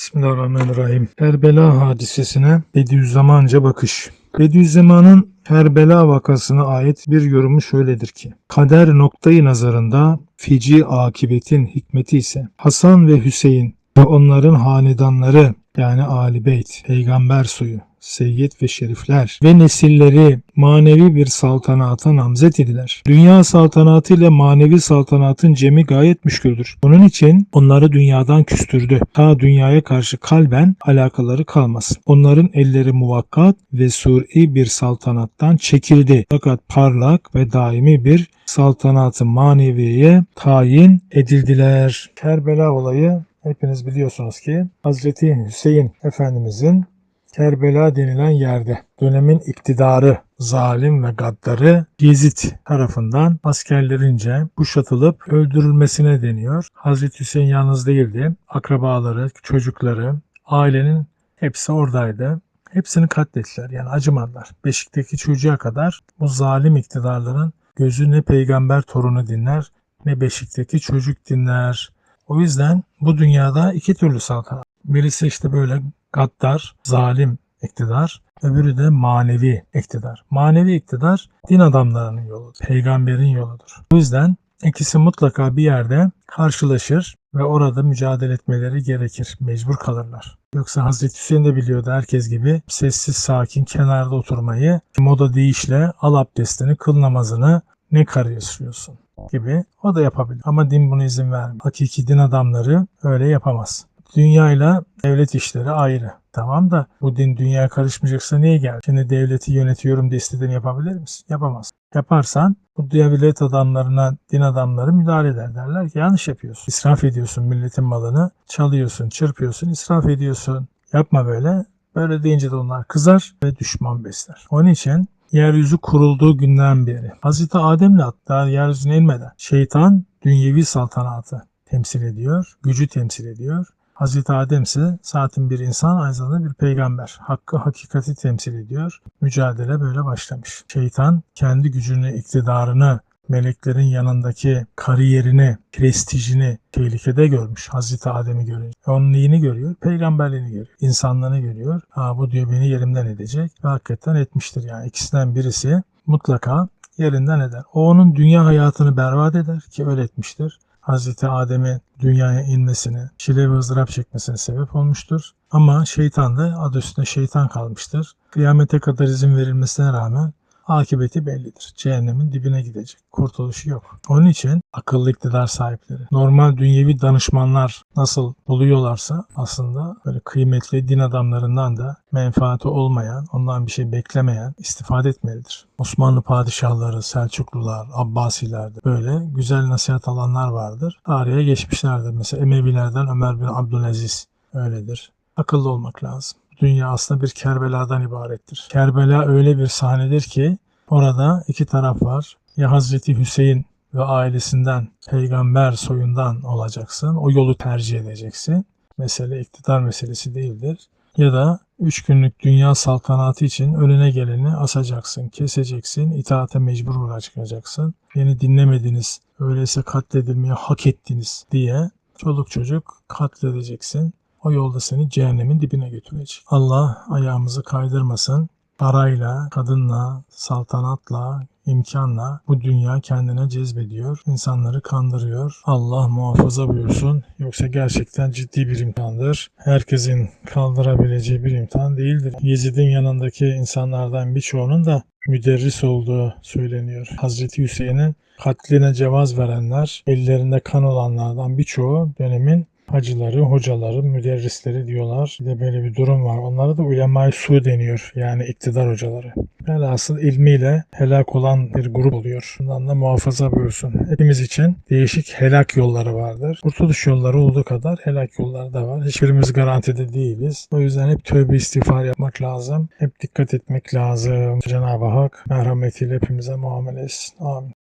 Bismillahirrahmanirrahim. Kerbela hadisesine Bediüzzamanca bakış. Bediüzzaman'ın Kerbela vakasına ait bir yorumu şöyledir ki, kader noktayı nazarında fici akibetin hikmeti ise Hasan ve Hüseyin ve onların hanedanları yani Ali Beyt, peygamber soyu, seyyid ve şerifler ve nesilleri manevi bir saltanata namzet idiler. Dünya saltanatı ile manevi saltanatın cemi gayet müşküldür. Bunun için onları dünyadan küstürdü. Ta dünyaya karşı kalben alakaları kalmasın. Onların elleri muvakkat ve suri bir saltanattan çekildi. Fakat parlak ve daimi bir saltanatı maneviyeye tayin edildiler. Kerbela olayı hepiniz biliyorsunuz ki Hazreti Hüseyin Efendimizin Kerbela denilen yerde dönemin iktidarı, zalim ve gaddarı Yezid tarafından askerlerince kuşatılıp öldürülmesine deniyor. Hazreti Hüseyin yalnız değildi. Akrabaları, çocukları, ailenin hepsi oradaydı. Hepsini katlettiler yani acımadılar. Beşik'teki çocuğa kadar bu zalim iktidarların gözü ne peygamber torunu dinler ne Beşik'teki çocuk dinler. O yüzden bu dünyada iki türlü saltanat. Birisi işte böyle gaddar, zalim iktidar. Öbürü de manevi iktidar. Manevi iktidar din adamlarının yoludur. Peygamberin yoludur. O yüzden ikisi mutlaka bir yerde karşılaşır ve orada mücadele etmeleri gerekir. Mecbur kalırlar. Yoksa Hazreti Hüseyin de biliyordu herkes gibi sessiz sakin kenarda oturmayı, moda deyişle al abdestini, kıl namazını ne karışıyorsun gibi o da yapabilir. Ama din bunu izin vermiyor. Hakiki din adamları öyle yapamaz. Dünyayla devlet işleri ayrı. Tamam da bu din dünyaya karışmayacaksa niye geldi? Şimdi devleti yönetiyorum diye istediğini yapabilir misin? Yapamaz. Yaparsan bu devlet adamlarına din adamları müdahale eder. Derler ki yanlış yapıyorsun. İsraf ediyorsun milletin malını. Çalıyorsun, çırpıyorsun, israf ediyorsun. Yapma böyle. Böyle deyince de onlar kızar ve düşman besler. Onun için yeryüzü kurulduğu günden beri Hazreti Adem'le hatta yeryüzüne inmeden şeytan dünyevi saltanatı temsil ediyor, gücü temsil ediyor. Hazreti Adem ise zaten bir insan aynı zamanda bir peygamber. Hakkı hakikati temsil ediyor. Mücadele böyle başlamış. Şeytan kendi gücünü, iktidarını, meleklerin yanındaki kariyerini, prestijini tehlikede görmüş Hazreti Adem'i görünce. Onun neyini görüyor? Peygamberliğini görüyor. İnsanlığını görüyor. Ha, bu diyor beni yerimden edecek. Ve hakikaten etmiştir yani. ikisinden birisi mutlaka yerinden eder. O onun dünya hayatını berbat eder ki öyle etmiştir. Hazreti Adem'in dünyaya inmesine, çile ve ızdırap çekmesine sebep olmuştur. Ama şeytan da adı üstünde şeytan kalmıştır. Kıyamete kadar izin verilmesine rağmen akıbeti bellidir. Cehennemin dibine gidecek. Kurtuluşu yok. Onun için akıllı iktidar sahipleri, normal dünyevi danışmanlar nasıl buluyorlarsa aslında böyle kıymetli din adamlarından da menfaati olmayan, ondan bir şey beklemeyen istifade etmelidir. Osmanlı padişahları, Selçuklular, Abbasiler de böyle güzel nasihat alanlar vardır. Tarihe geçmişlerdir. Mesela Emevilerden Ömer bin Abdülaziz öyledir. Akıllı olmak lazım dünya aslında bir Kerbela'dan ibarettir. Kerbela öyle bir sahnedir ki orada iki taraf var. Ya Hazreti Hüseyin ve ailesinden, peygamber soyundan olacaksın. O yolu tercih edeceksin. Mesele iktidar meselesi değildir. Ya da üç günlük dünya saltanatı için önüne geleni asacaksın, keseceksin, itaate mecbur bırakacaksın. Beni dinlemediniz, öyleyse katledilmeye hak ettiniz diye çoluk çocuk katledeceksin. O yolda seni cehennemin dibine götürecek. Allah ayağımızı kaydırmasın. Parayla, kadınla, saltanatla, imkanla bu dünya kendine cezbediyor. insanları kandırıyor. Allah muhafaza buyursun. Yoksa gerçekten ciddi bir imtihandır. Herkesin kaldırabileceği bir imtihan değildir. Yezid'in yanındaki insanlardan birçoğunun da müderris olduğu söyleniyor. Hazreti Hüseyin'in katline cevaz verenler, ellerinde kan olanlardan birçoğu dönemin hacıları, hocaları, müderrisleri diyorlar. Bir de böyle bir durum var. Onlara da ulema su deniyor. Yani iktidar hocaları. Velhasıl ilmiyle helak olan bir grup oluyor. Bundan da muhafaza buyursun. Hepimiz için değişik helak yolları vardır. Kurtuluş yolları olduğu kadar helak yolları da var. Hiçbirimiz garantide değiliz. O yüzden hep tövbe istiğfar yapmak lazım. Hep dikkat etmek lazım. Cenab-ı Hak merhametiyle hepimize muamele etsin. Amin.